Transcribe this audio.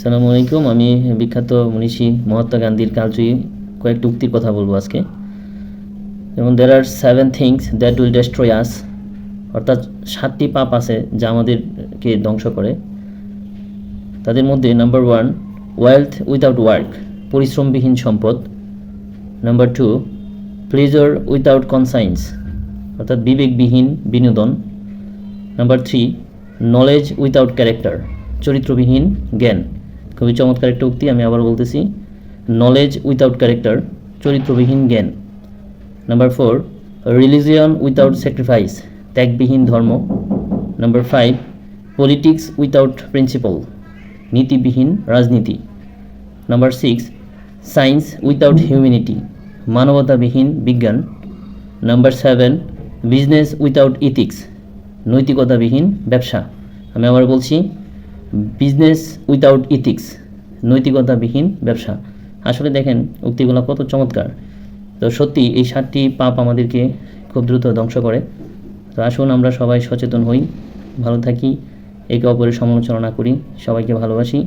সালামু আলাইকুম, আমি বিখ্যাত মনীষী মহাত্মা গান্ধীর কালচুই কয়েকটি উক্তির কথা বলব আজকে। যেমন দের আর seven things that will destroy us অর্থাৎ সাতটি পাপ আছে যা আমাদেরকে ধ্বংস করে। তাদের মধ্যে number one wealth without work পরিশ্রমবিহীন সম্পদ। Number two pleasure without conscience অর্থাৎ বিবেকবিহীন বিনোদন। Number three knowledge without character চরিত্রবিহীন জ্ঞান। খুবই চমৎকার একটা উক্তি আমি আবার বলতেছি। নলেজ উইথাউট ক্যারেক্টার চরিত্রবিহীন জ্ঞান। Number four religion without sacrifice ত্যাগবিহীন ধর্ম। Number five politics without principle নীতিবিহীন রাজনীতি। Number six science without humanity মানবতাবিহীন বিজ্ঞান। Number seven business without ethics নৈতিকতাবিহীন ব্যবসা। আমি আবার বলছি বিজনেস উইথাউট ইথিক্স নৈতিকতাবিহীন ব্যবসা। আসলে দেখেন, উক্তিগুলো কত চমৎকার। তো সত্যি, এই সাতটি পাপ আমাদেরকে খুব দ্রুত ধ্বংস করে। তো আসুন আমরা সবাই সচেতন হই, ভালো থাকি, একে অপরের সমালোচনা করি, সবাইকে ভালোবাসি।